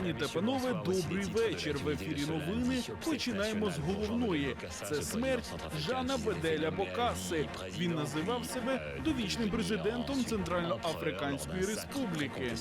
Пані та панове, добрий вечір. В ефірі новини. Починаємо з головної. Це смерть Жана Беделя Бокаси. Він називав себе довічним президентом Центральноафриканської Республіки.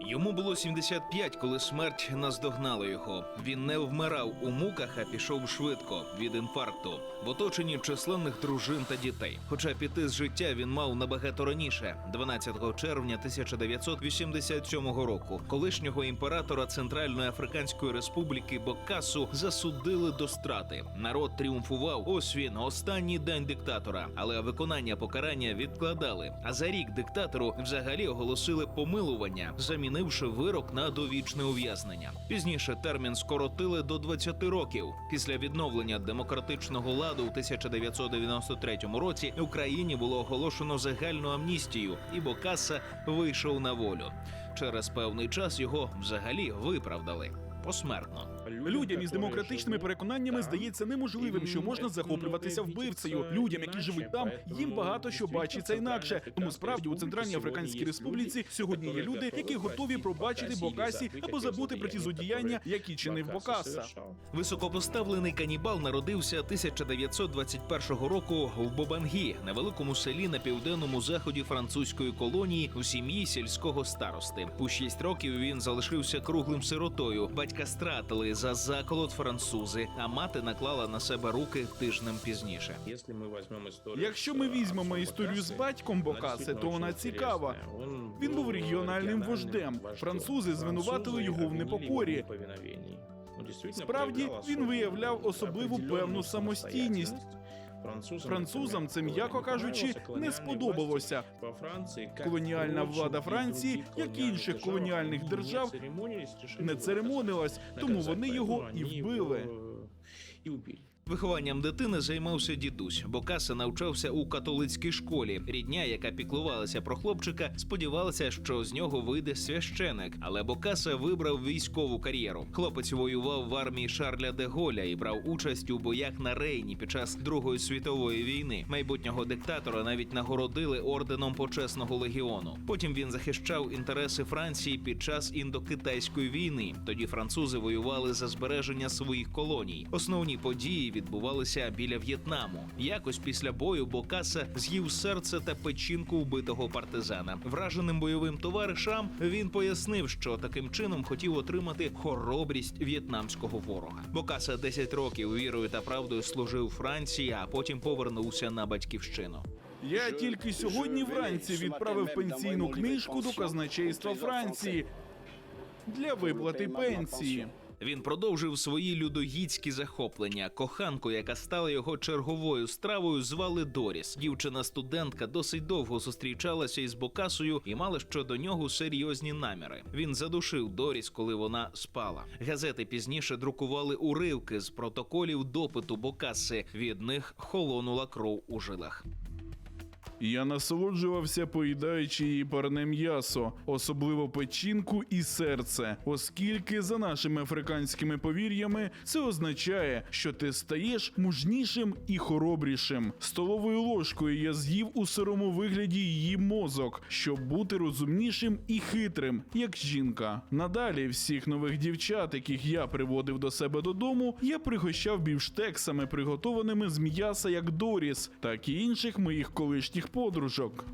Йому було 75, коли смерть наздогнала його. Він не вмирав у муках, а пішов швидко від інфаркту в оточенні численних дружин та дітей. Хоча піти з життя він мав набагато раніше, 12 червня 1987 року. Колишнього імператора Центральної Африканської Республіки Бокасу засудили до страти. Народ тріумфував. Ось він, останній день диктатора. Але виконання покарання відкладали. А за рік диктатору взагалі оголосили помилування, замінивши вирок на довічне ув'язнення. Пізніше термін скоротили до 20 років. Після відновлення демократичного ладу у 1993 році Україні було оголошено загальну амністію, і Бокаса вийшов на волю. Через певний час його взагалі виправдали посмертно. Людям із демократичними переконаннями здається неможливим, що можна захоплюватися вбивцею. Людям, які живуть там, їм багато що бачиться інакше. Тому справді у Центральній Африканській Республіці сьогодні є люди, які готові пробачити Бокасі або забути про ті злодіяння, які чинив Бокаса. Високопоставлений канібал народився 1921 року в Бобангі, невеликому селі на південному заході французької колонії у сім'ї сільського старости. У шість років він залишився круглим сиротою. Батька стратили за заколот французи, а мати наклала на себе руки тижнем пізніше. Якщо ми візьмемо історію з батьком Бокаси, то вона цікава. Він був регіональним вождем. Французи звинуватили його в непокорі. Справді він виявляв особливу певну самостійність. Французам це, м'яко кажучи, не сподобалося. Колоніальна влада Франції, як і інших колоніальних держав, не церемонилась, тому вони його і вбили. Вихованням дитини займався дідусь. Бокаса навчався у католицькій школі. Рідня, яка піклувалася про хлопчика, сподівалася, що з нього вийде священик. Але Бокаса вибрав військову кар'єру. Хлопець воював в армії Шарля де Голля і брав участь у боях на Рейні під час Другої світової війни. Майбутнього диктатора навіть нагородили орденом почесного легіону. Потім він захищав інтереси Франції під час індокитайської війни. Тоді французи воювали за збереження своїх колоній. Основні події відбувалися біля В'єтнаму. Якось після бою Бокаса з'їв серце та печінку вбитого партизана. Враженим бойовим товаришам він пояснив, що таким чином хотів отримати хоробрість в'єтнамського ворога. Бокаса 10 років вірою та правдою служив Франції, а потім повернувся на батьківщину. Я тільки сьогодні вранці відправив пенсійну книжку до казначейства Франції для виплати пенсії. Він продовжив свої людоїдські захоплення. Коханку, яка стала його черговою стравою, звали Доріс. Дівчина-студентка досить довго зустрічалася із Бокасою і мала щодо нього серйозні наміри. Він задушив Доріс, коли вона спала. Газети пізніше друкували уривки з протоколів допиту Бокаси. Від них холонула кров у жилах. Я насолоджувався, поїдаючи її парне м'ясо, особливо печінку і серце, оскільки за нашими африканськими повір'ями це означає, що ти стаєш мужнішим і хоробрішим. Столовою ложкою я з'їв у сирому вигляді її мозок, щоб бути розумнішим і хитрим, як жінка. Надалі всіх нових дівчат, яких я приводив до себе додому, я пригощав бівштексами, приготованими з м'яса як Доріс, так і інших моїх колишніх подружок.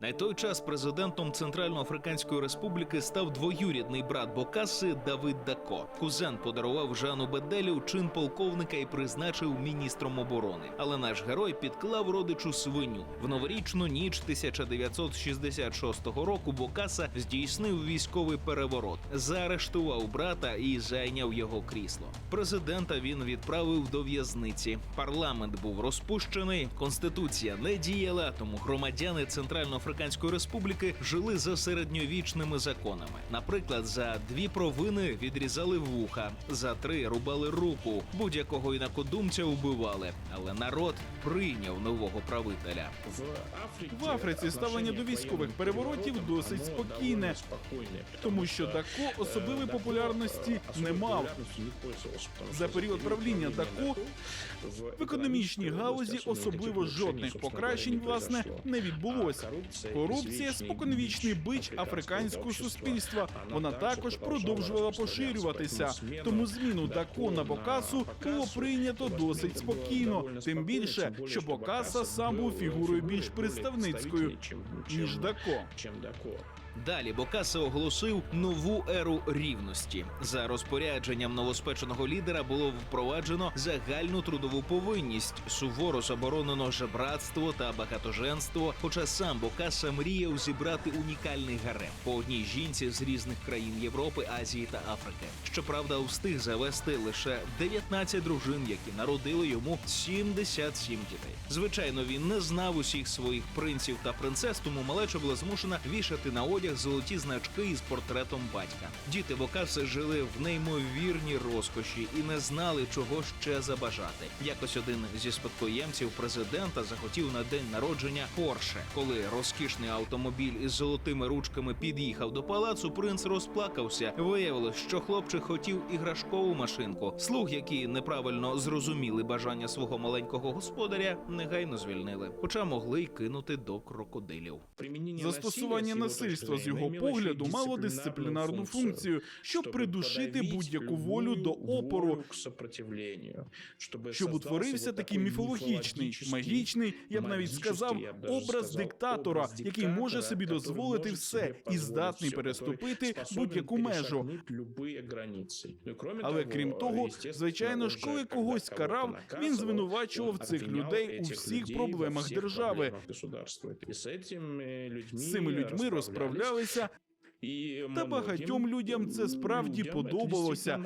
На той час президентом Центральноафриканської республіки став двоюрідний брат Бокаси Давид Дако. Кузен подарував Жану Беделю чин полковника і призначив міністром оборони. Але наш герой підклав родичу свиню. В новорічну ніч 1966 року Бокаса здійснив військовий переворот, заарештував брата і зайняв його крісло. Президента він відправив до в'язниці. Парламент був розпущений, конституція не діяла, тому громадяни Центральноафриканської Республіки жили за середньовічними законами. Наприклад, за дві провини відрізали вуха, за три рубали руку, будь-якого інакодумця вбивали. Але народ прийняв нового правителя. В Африці ставлення до військових переворотів досить спокійне, тому що Дако особливої популярності не мав. За період правління Дако в економічній галузі особливо жодних покращень власне не відбулося. Корупція споконвічний бич африканського суспільства. Вона також продовжувала поширюватися. Тому зміну Дакона Бокасу було прийнято досить спокійно. Тим більше, що Бокаса сам був фігурою більш представницькою ніж Дако. Далі Бокаса оголосив нову еру рівності. За розпорядженням новоспеченого лідера було впроваджено загальну трудову повинність, суворо заборонено жебратство та багатоженство. Хоча сам Бокаса мріяв зібрати унікальний гарем по одній жінці з різних країн Європи, Азії та Африки. Щоправда, встиг завести лише 19 дружин, які народили йому 77 дітей. Звичайно, він не знав усіх своїх принців та принцес, тому малеча була змушена вішати на одяг золоті значки із портретом батька. Діти Бокаси жили в неймовірній розкоші і не знали, чого ще забажати. Якось один зі спадкоємців президента захотів на день народження Порше. Коли розкішний автомобіль із золотими ручками під'їхав до палацу, принц розплакався. Виявилось, що хлопчик хотів іграшкову машинку. Слуг, які неправильно зрозуміли бажання свого маленького господаря, негайно звільнили, хоча могли й кинути до крокодилів. Застосування насильства з його погляду мало дисциплінарну функцію, щоб придушити будь-яку волю до опору, щоб утворився такий міфологічний, магічний, я б навіть сказав, образ диктатора, який може собі дозволити все і здатний переступити будь-яку межу. Але крім того, звичайно ж, коли когось карав, він звинувачував цих людей у всіх проблемах держави. З цими людьми No, it's uh, розправлялися, Та багатьом людям це справді подобалося.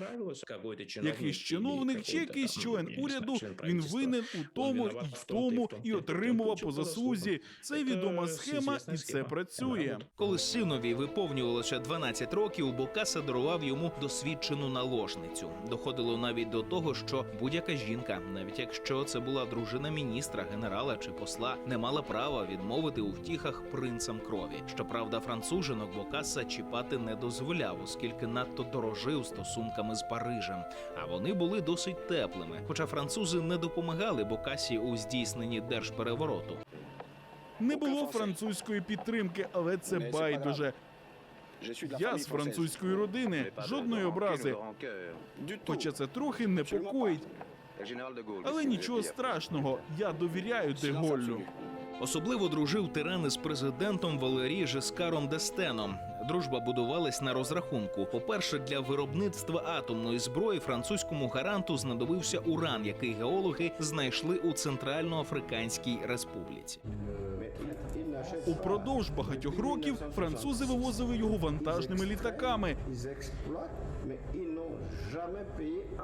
якийсь чиновник чи якийсь член уряду. Він винен у тому і в тому і отримував по заслузі. Це відома схема, і це працює. Коли синові виповнювалося 12 років, Бокаса дарував йому досвідчену наложницю. Доходило навіть до того, що будь-яка жінка, навіть якщо це була дружина міністра, генерала чи посла, не мала права відмовити у втіхах принцам крові. Щоправда, францужинок Бокаса чіпати не дозволяв, оскільки надто дорожив стосунками з Парижем. А вони були досить теплими. Хоча французи не допомагали Бокасі у здійсненні держперевороту. Не було французької підтримки, але це байдуже. Я з французької родини, жодної образи. Хоча це трохи непокоїть, але нічого страшного. Я довіряю Деголлю. Особливо дружив тиран із президентом Валерій Жескаром Дестеном. Дружба будувалась на розрахунку. По-перше, для виробництва атомної зброї французькому гаранту знадобився уран, який геологи знайшли у Центральноафриканській Республіці. Упродовж багатьох років французи вивозили його вантажними літаками,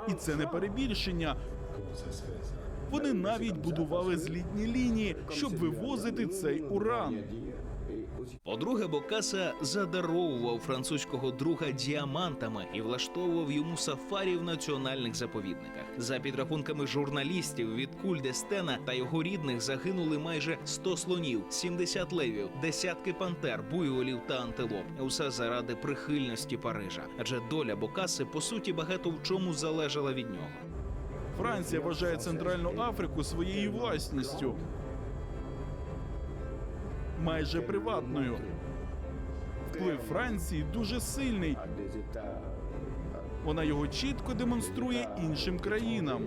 і це не перебільшення. Вони навіть будували злітні лінії, щоб вивозити цей уран. По-друге, Бокаса задаровував французького друга діамантами і влаштовував йому сафарі в національних заповідниках. За підрахунками журналістів від куль Дестена та його рідних загинули майже 100 слонів, 70 левів, десятки пантер, буйволів та антилоп. Усе заради прихильності Парижа. Адже доля Бокаси по суті багато в чому залежала від нього. Франція вважає Центральну Африку своєю власністю, майже приватною. Вплив Франції дуже сильний. Вона його чітко демонструє іншим країнам.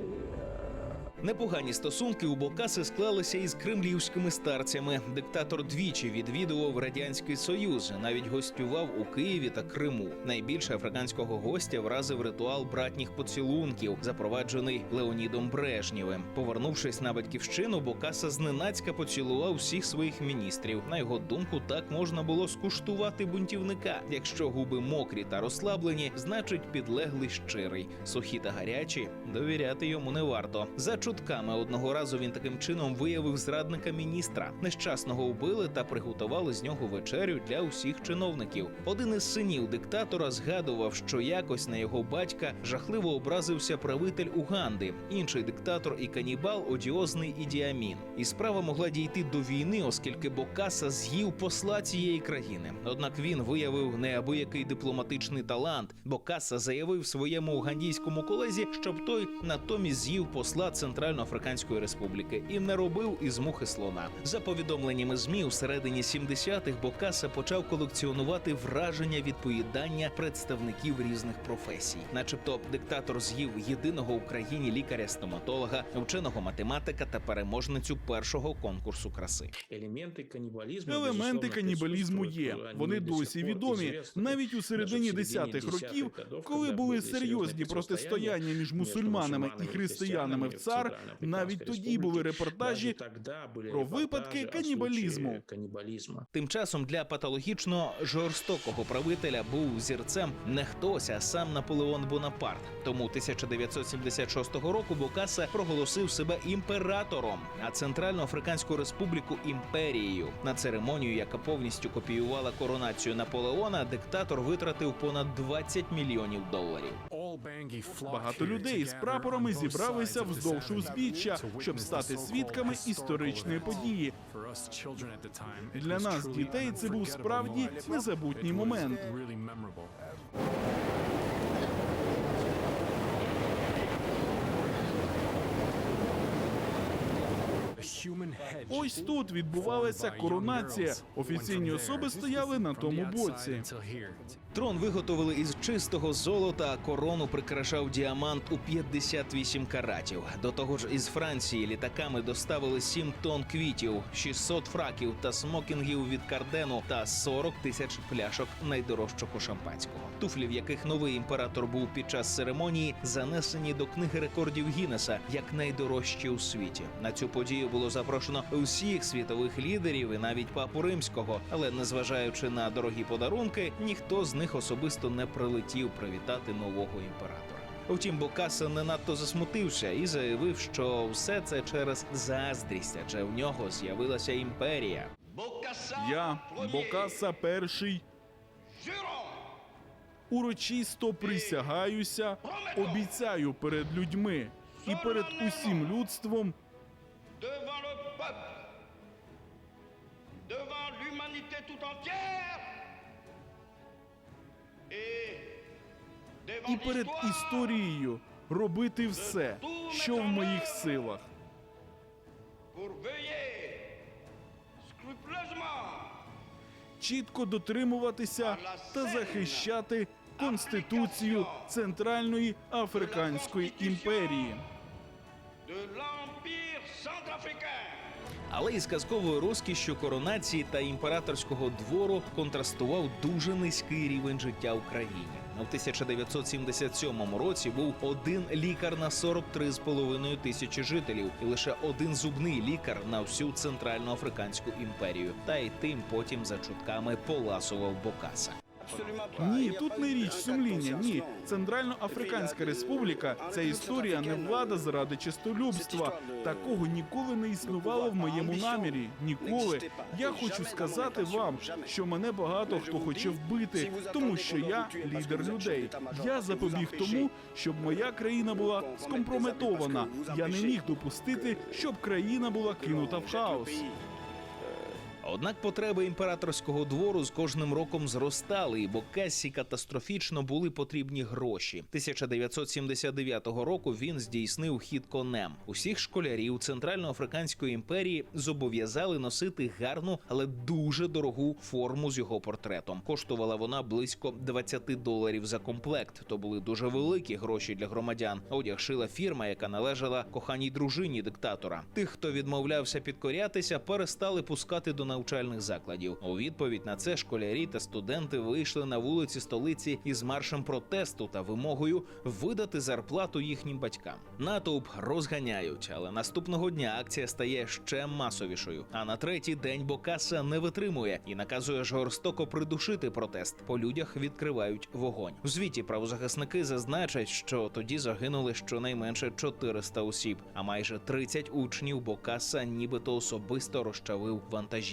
Непогані стосунки у Бокаси склалися із кремлівськими старцями. Диктатор двічі відвідував радянський союз, навіть гостював у Києві та Криму. Найбільше африканського гостя вразив ритуал братніх поцілунків, запроваджений Леонідом Брежнєвим. Повернувшись на батьківщину, Бокаса зненацька поцілував всіх своїх міністрів. На його думку, так можна було скуштувати бунтівника. Якщо губи мокрі та розслаблені, значить підлеглий щирий. Сухі та гарячі довіряти йому не варто. За чутками одного разу він таким чином виявив зрадника міністра. Нещасного вбили та приготували з нього вечерю для усіх чиновників. Один із синів диктатора згадував, що якось на його батька жахливо образився правитель Уганди, інший диктатор і канібал одіозний Ідіамін. І справа могла дійти до війни, оскільки Бокаса з'їв посла цієї країни. Однак він виявив неабиякий дипломатичний талант. Бокаса заявив своєму угандійському колезі, щоб той натомість з'їв посла центральної Центральноафриканської Республіки і не робив із мухи слона. За повідомленнями змі, у середині 70-х Бокаса почав колекціонувати враження від поїдання представників різних професій, начебто диктатор з'їв єдиного в Україні лікаря-стоматолога, вченого математика та переможницю першого конкурсу краси. Елементи канібалізму Елементи канібалізму є. Вони досі відомі навіть у середині десятих років, коли були серйозні протистояння між мусульманами і християнами в цар. Навіть тоді були репортажі про випадки канібалізму. Тим часом для патологічно жорстокого правителя був зірцем не хтось, а сам Наполеон Бонапарт. Тому 1976 року Бокаса проголосив себе імператором, а Центральноафриканську республіку імперією. На церемонію, яка повністю копіювала коронацію Наполеона, диктатор витратив понад 20 мільйонів доларів. Багато людей з прапорами зібралися вздовж узбіччя, щоб стати свідками історичної події. Для нас, дітей, це був справді незабутній момент. Ось тут відбувалася коронація. Офіційні особи стояли на тому боці. Трон виготовили із чистого золота, а корону прикрашав діамант у 58 каратів. До того ж, із Франції літаками доставили 7 тонн квітів, 600 фраків та смокінгів від Кардену та 40 тисяч пляшок найдорожчого шампанського. Туфлі, в яких новий імператор був під час церемонії, занесені до книги рекордів Гіннеса як найдорожчі у світі. На цю подію було запрошено усіх світових лідерів і навіть папу римського. Але незважаючи на дорогі подарунки, ніхто з них особисто не прилетів привітати нового імператора. Втім, Бокаса не надто засмутився і заявив, що все це через заздрість, адже в нього з'явилася імперія. Я, Бокаса перший, урочисто присягаюся, обіцяю перед людьми і перед усім людством. Devant le peuple, devant l'humanité tout entière і перед історією робити все, що в моїх силах. чітко дотримуватися та захищати Конституцію Центральної Африканської імперії. Але із казковою розкішшю коронації та імператорського двору контрастував дуже низький рівень життя в країні. У 1977 році був один лікар на 43,5 тисячі жителів, і лише один зубний лікар на всю центральноафриканську імперію. Та й тим потім за чутками поласував Бокаса. Ні, тут не річ сумління. Ні, Центральноафриканська Республіка це історія не влада заради чистолюбства. Такого ніколи не існувало в моєму намірі. Ніколи. Я хочу сказати вам, що мене багато хто хоче вбити, тому що я лідер людей. Я запобіг тому, щоб моя країна була скомпрометована. Я не міг допустити, щоб країна була кинута в хаос. Однак потреби імператорського двору з кожним роком зростали, і Бокассі катастрофічно були потрібні гроші. 1979 року він здійснив хід конем. Усіх школярів Центральноафриканської імперії зобов'язали носити гарну, але дуже дорогу форму з його портретом. Коштувала вона близько 20 доларів за комплект. То були дуже великі гроші для громадян. Одяг шила фірма, яка належала коханій дружині диктатора. Тих, хто відмовлявся підкорятися, перестали пускати до навчальних закладів. У відповідь на це школярі та студенти вийшли на вулиці столиці із маршем протесту та вимогою видати зарплату їхнім батькам. Натовп розганяють, але наступного дня акція стає ще масовішою. А на третій день Бокаса не витримує і наказує жорстоко придушити протест. По людях відкривають вогонь. У звіті правозахисники зазначать, що тоді загинули щонайменше 400 осіб, а майже 30 учнів Бокаса нібито особисто розчавив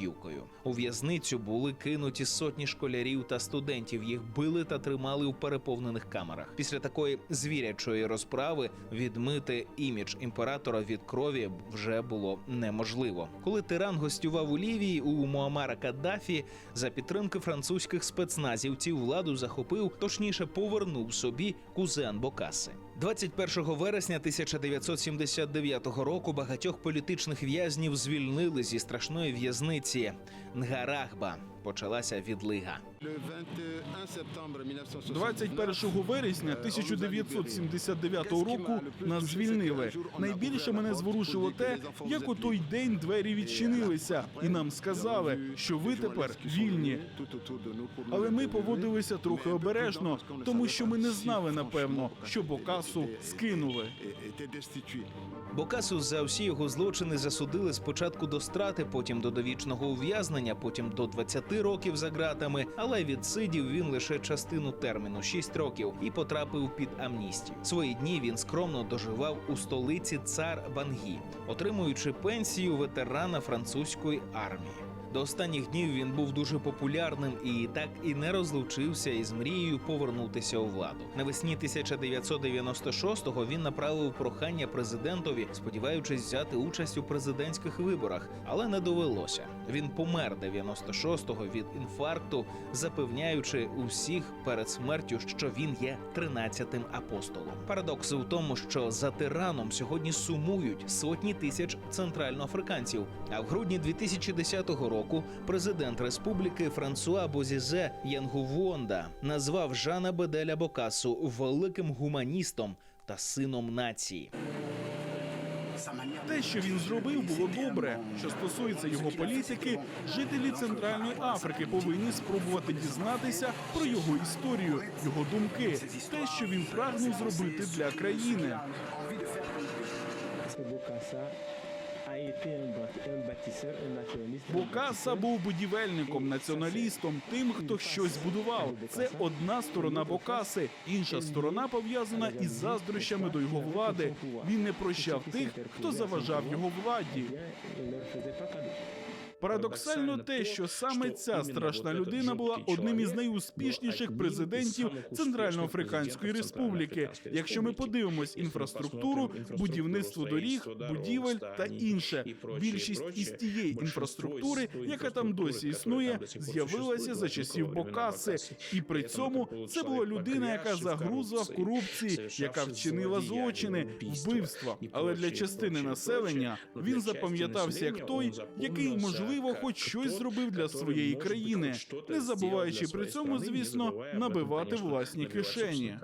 вантажівкою. У в'язницю були кинуті сотні школярів та студентів. Їх били та тримали у переповнених камерах. Після такої звірячої розправи відмити імідж імператора від крові вже було неможливо. Коли тиран гостював у Лівії у Муамара Каддафі, за підтримки французьких спецназівців владу захопив, точніше повернув собі кузен Бокаси. 21 вересня 1979 року багатьох політичних в'язнів звільнили зі страшної в'язниці Нгарахба. Почалася відлига. 21 вересня 1979 року нас звільнили. Найбільше мене зворушило те, як у той день двері відчинилися, і нам сказали, що ви тепер вільні. Але ми поводилися трохи обережно, тому що ми не знали напевно, що Бокасу скинули. Бокасу за всі його злочини засудили спочатку до страти, потім до довічного ув'язнення, потім до 20 років за ґратами. Але відсидів він лише частину терміну 6 років і потрапив під амністію. Свої дні він скромно доживав у столиці цар Бангі, отримуючи пенсію ветерана французької армії. До останніх днів він був дуже популярним і так і не розлучився із мрією повернутися у владу. Навесні 1996-го він направив прохання президентові, сподіваючись взяти участь у президентських виборах, але не довелося. Він помер 96-го від інфаркту, запевняючи усіх перед смертю, що він є 13-тим апостолом. Парадокс у тому, що за тираном сьогодні сумують сотні тисяч центральноафриканців. А в грудні 2010 року президент республіки Франсуа Бозізе Янгувонда назвав Жана Беделя Бокасу великим гуманістом та сином нації. Те, що він зробив, було добре. Що стосується його політики, жителі Центральної Африки повинні спробувати дізнатися про його історію, його думки, те, що він прагнув зробити для країни. Бокаса був будівельником, націоналістом, тим, хто щось будував. Це одна сторона Бокаси. Інша сторона пов'язана із заздрощами до його влади. Він не прощав тих, хто заважав його владі. Парадоксально те, що саме ця страшна людина була одним із найуспішніших президентів Центральноафриканської Республіки. Якщо ми подивимось інфраструктуру, будівництво доріг, будівель та інше, більшість із тієї інфраструктури, яка там досі існує, з'явилася за часів Бокаси, і при цьому це була людина, яка загрузла в корупції, яка вчинила злочини, вбивства. Але для частини населення він запам'ятався як той, який можливо хоч щось зробив для своєї країни, не забуваючи при цьому, звісно, набивати власні кишені.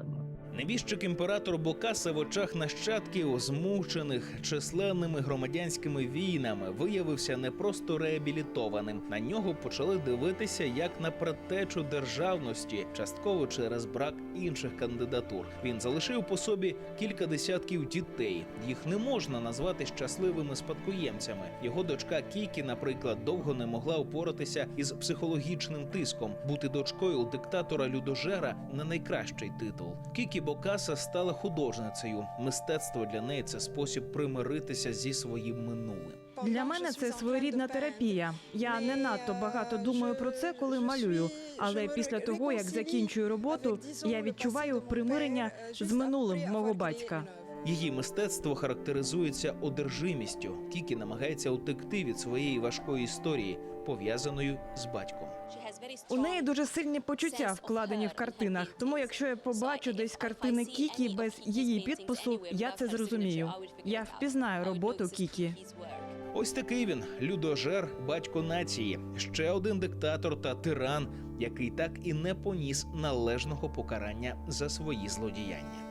Небіжчик імператор Бокаса в очах нащадків, змучених численними громадянськими війнами, виявився не просто реабілітованим. На нього почали дивитися як на предтечу державності, частково через брак інших кандидатур. Він залишив по собі кілька десятків дітей. Їх не можна назвати щасливими спадкоємцями. Його дочка Кікі, наприклад, довго не могла упоратися із психологічним тиском. Бути дочкою диктатора людожера не найкращий титул. Кікі Бокаса стала художницею. Мистецтво для неї це спосіб примиритися зі своїм минулим. Для мене це своєрідна терапія. Я не надто багато думаю про це, коли малюю. Але після того, як закінчую роботу, я відчуваю примирення з минулим мого батька. Її мистецтво характеризується одержимістю. Кікі намагається утекти від своєї важкої історії, пов'язаної з батьком. У неї дуже сильні почуття вкладені в картинах. Тому, якщо я побачу десь картини Кікі без її підпису, я це зрозумію. Я впізнаю роботу Кікі. Ось такий він людожер, батько нації, ще один диктатор та тиран, який так і не поніс належного покарання за свої злодіяння.